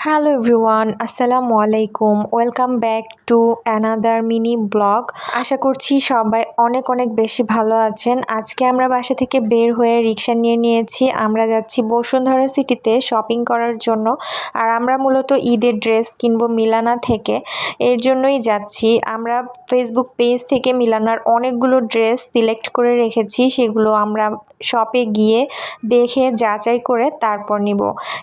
Hello everyone আসসালামু আলাইকুম welcome back to another mini blog আশা করছি সবাই অনেক অনেক বেশি ভালো আছেন। আজকে আমরা বাসা থেকে বের হয়ে রিক্সা নিয়ে নিয়েছি। আমরা যাচ্ছি বসুন্ধরা সিটিতে শপিং করার জন্য। আর আমরা মূলত ঈদের ড্রেস কিনবো মিলানা থেকে। এর জন্যই যাচ্ছি। আমরা ফেসবুক পেজ থেকে মিলানার অনেকগুলো ড্রেস সিলেক্ট করে রেখেছি। সেগুলো আমরা শপে গিয়ে দেখে যাচাই করে তারপর নিব।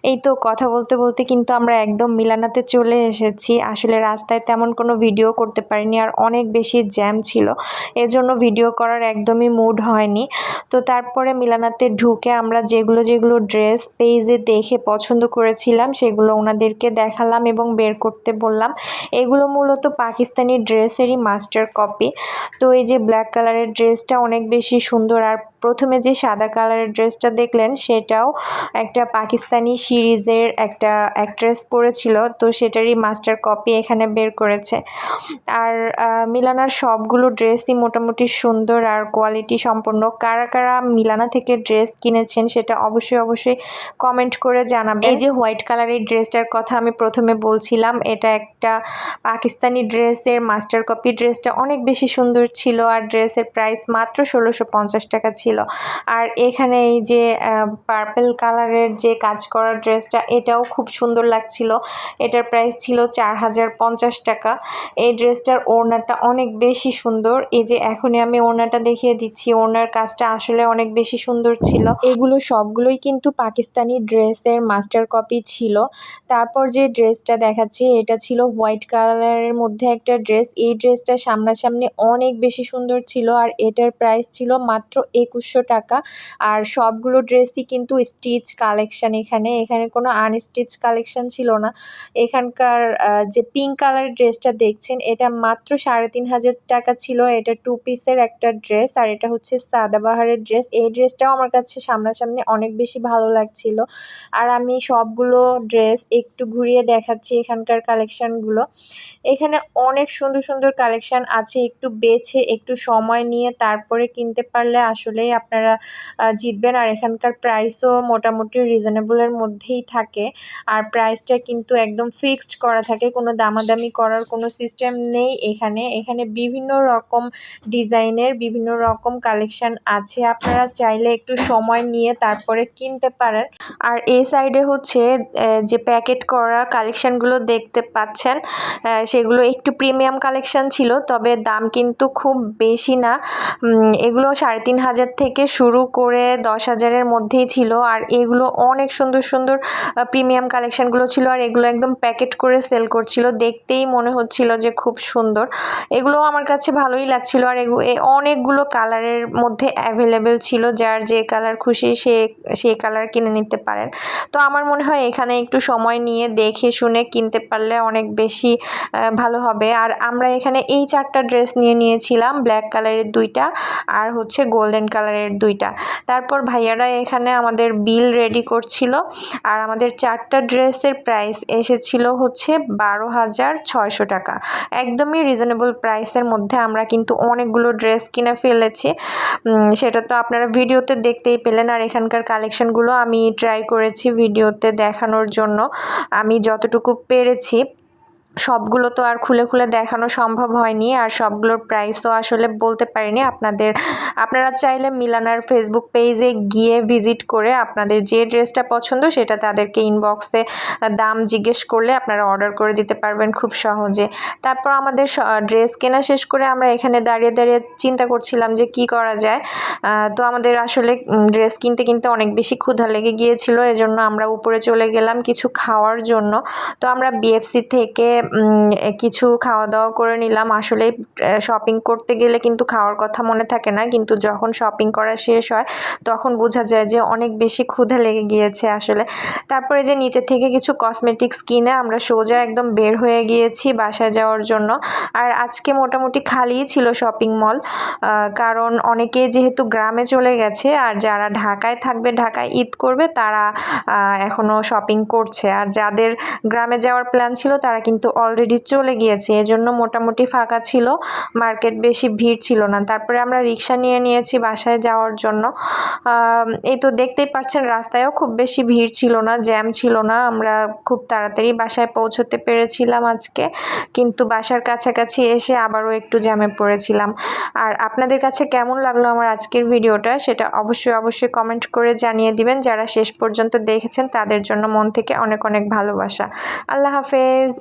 এই তো কথা বলতে বলতে কিন্তু আমরা একদম মিলানাতে চলে এসেছি। আসলে রাস্তায় তেমন কোনো ভিডিও করতে পারিনি আর অনেক বেশি জ্যাম ছিল। এজন্য ভিডিও করার একদমই মুড হয়নি। তো তারপরে মিলানাতে ঢুকে আমরা যেগুলো যেগুলো ড্রেস পেজে দেখে পছন্দ করেছিলাম সেগুলো ওনাদেরকে দেখালাম এবং বের করতে বললাম। এগুলো মূলত পাকিস্তানি ড্রেসেরই মাস্টার কপি তো এই যে ব্ল্যাক কালারের ড্রেসটা অনেক বেশি সুন্দর আর প্রথমে যে সাদা কালারের ড্রেসটা দেখলেন, সেটাও একটা পাকিস্তানি সিরিজের একটা অ্যাক্ট্রেস পরেছিল, তো সেটারই মাস্টার কপি এখানে বের করেছে। আর মিলানার সবগুলো ড্রেসই মোটামুটি সুন্দর আর কোয়ালিটি সম্পন্ন। কারা কারা মিলানা থেকে ড্রেস কিনেছেন, সেটা অবশ্যই অবশ্যই কমেন্ট করে জানাবেন। এই যে হোয়াইট কালারের ড্রেসটার কথা আমি প্রথমে বলছিলাম, এটা একটা পাকিস্তানি ড্রেসের মাস্টার কপি ড্রেসটা অনেক বেশি সুন্দর ছিল আর ড্রেসের প্রাইস মাত্র ষোলোশো পঞ্চাশ টাকা ছিল। আর এখানে এই যে পার্পেল কালারের যে কাজ করা ড্রেসটা, এটাও খুব সুন্দর লাগছিল। এটার প্রাইস ছিল চার হাজার পঞ্চাশ টাকা। এই ড্রেসটার ওড়নাটা অনেক বেশি সুন্দর। এই যে, এখনই আমি ওড়নাটা দেখিয়ে দিচ্ছি। ওড়নার কাজটা আসলে অনেক বেশি সুন্দর ছিল। এগুলো সবগুলোই কিন্তু পাকিস্তানি ড্রেসের মাস্টার কপি ছিল। তারপর যে ড্রেসটা দেখাচ্ছি, এটা ছিল হোয়াইট কালারের মধ্যে একটা ড্রেস। এই ড্রেসটা সামনাসামনি অনেক বেশি সুন্দর ছিল। আর এটার প্রাইস ছিল মাত্র একুশশো টাকা। আর সবগুলো ড্রেসই কিন্তু স্টিচ কালেকশান এখানে। এখানে কোনো আনস্টিচ কালেকশান ছিল না। এখানকার যে পিঙ্ক কালার ড্রেসটা দেখছেন, এটা মাত্র সাড়ে তিন হাজার টাকা ছিল। এটা টু পিসের একটা ড্রেস আর এটা হচ্ছে সাদাবাহারের ড্রেস এই ড্রেসটাও আমার কাছে সামনাসামনি অনেক বেশি ভালো লাগছিল। আর আমি সবগুলো ড্রেস একটু ঘুরিয়ে দেখাচ্ছি এখানকার কালেকশানগুলো এখানে অনেক সুন্দর সুন্দর কালেকশান আছে। একটু বেছে, একটু সময় নিয়ে তারপরে কিনতে পারলে আসলেই আপনারা জিতবেন। আর এখানকার প্রাইসও মোটামুটি রিজনেবলের মধ্যেই থাকে। আর প্রাইসটা কিন্তু একদম ফিক্সড করা থাকে। কোনো দামাদামি করার কোনো সিস্টেম নেই এখানে। এখানে বিভিন্ন রকম ডিজাইনের বিভিন্ন রকম কালেকশান আছে। আপনারা চাইলে একটু সময় নিয়ে তারপরে কিনতে পারেন। আর এই সাইডে হচ্ছে যে প্যাকেট করা কালেকশানগুলো দেখতে পাচ্ছেন সেগুলো একটু প্রিমিয়াম কালেকশান ছিল, তবে দাম কিন্তু খুব বেশি না। এগুলো সাড়ে তিন হাজার থেকে শুরু করে দশ হাজারের মধ্যেই ছিল। আর এগুলো অনেক সুন্দর সুন্দর প্রিমিয়াম কালেকশানগুলো ছিল আর এগুলো একদম প্যাকেট করে সেল করছিল। দেখতেই মনে হচ্ছিল যে খুব সুন্দর। এগুলো আমার কাছে ভালোই লাগছিল। আর অনেকগুলো কালারের মধ্যে অ্যাভেলেবেল ছিল। যার যে কালার খুশি সে সেই কালার কিনে নিতে পারেন। তো আমার মনে হয় এখানে একটু সময় নিয়ে দেখে শুনে কিনতে পারলে অনেক বেশি ভালো হবে। আর আমরা এখানে এই চারটা ড্রেস নিয়ে নিয়েছিলাম। ব্ল্যাক কালারের দুইটা। আর হচ্ছে গোল্ডেন কালারের দুইটা। তারপর ভাইয়ারা এখানে আমাদের বিল রেডি করছিল। আর আমাদের চারটা ড্রেসের প্রাইস এসেছিল হচ্ছে বারো হাজার ছয়শো টাকা। একদমই রিজনেবল প্রাইসের মধ্যে আমরা কিন্তু অনেকগুলো ড্রেস কিনে ফেলেছি। সেটা তো আপনারা ভিডিওতে দেখতেই পেলেন। আর এখানকার কালেকশনগুলো আমি ট্রাই করেছি ভিডিওতে দেখানোর জন্য। আমি যতটুকু পেরেছি। সবগুলো তো আর খুলে খুলে দেখানো সম্ভব হয়নি আর সবগুলোর প্রাইসও আসলে বলতে পারিনি। আপনাদের, আপনারা চাইলে মিলানার ফেসবুক পেজে গিয়ে ভিজিট করে আপনাদের যে ড্রেসটা পছন্দ সেটা তাদেরকে ইনবক্সে দাম জিজ্ঞেস করলে আপনারা অর্ডার করে দিতে পারবেন খুব সহজে। তারপর আমাদের ড্রেস কেনা শেষ করে আমরা এখানে দাঁড়িয়ে দাঁড়িয়ে চিন্তা করছিলাম যে কি করা যায়। তো আমাদের আসলে ড্রেস কিনতে কিনতে অনেক বেশি ক্ষুধা লেগে গিয়েছিল, এজন্য আমরা উপরে চলে গেলাম কিছু খাওয়ার জন্য। তো আমরা বিএফসি থেকে কিছু খাওয়া দাওয়া করে নিলাম। আসলে শপিং করতে গেলে কিন্তু খাওয়ার কথা মনে থাকে না। কিন্তু যখন শপিং করা শেষ হয়, তখন বোঝা যায় যে অনেক বেশি ক্ষুধা লেগে গিয়েছে আসলে। তারপরে যে নিচে থেকে কিছু কসমেটিক্স কিনে আমরা সোজা একদম বের হয়ে গিয়েছি বাসায় যাওয়ার জন্য। আর আজকে মোটামুটি খালিই ছিল শপিং মল কারণ অনেকে যেহেতু গ্রামে চলে গেছে, আর যারা ঢাকায় থাকবে, ঢাকায় ঈদ করবে, তারা এখনও শপিং করছে। আর যাদের গ্রামে যাওয়ার প্ল্যান ছিল, তারা কিন্তু অলরেডি চলে গিয়েছে। এজন্য মোটামুটি ফাঁকা ছিল মার্কেট বেশি ভিড় ছিল না। তারপরে আমরা রিক্সা নিয়ে নিয়েছি বাসায় যাওয়ার জন্য। এই তো দেখতেই পাচ্ছেন, রাস্তায়ও খুব বেশি ভিড় ছিল না জ্যাম ছিল না। আমরা খুব তাড়াতাড়ি বাসায় পৌঁছতে পেরেছিলাম আজকে। কিন্তু বাসার কাছাকাছি এসে আবারও একটু জ্যামে পড়েছিলাম। আর আপনাদের কাছে কেমন লাগল আমার আজকের ভিডিওটা, সেটা অবশ্যই অবশ্যই কমেন্ট করে জানিয়ে দিবেন। যারা শেষ পর্যন্ত দেখেছেন, তাদের জন্য মন থেকে অনেক অনেক ভালোবাসা। আল্লাহ হাফেজ।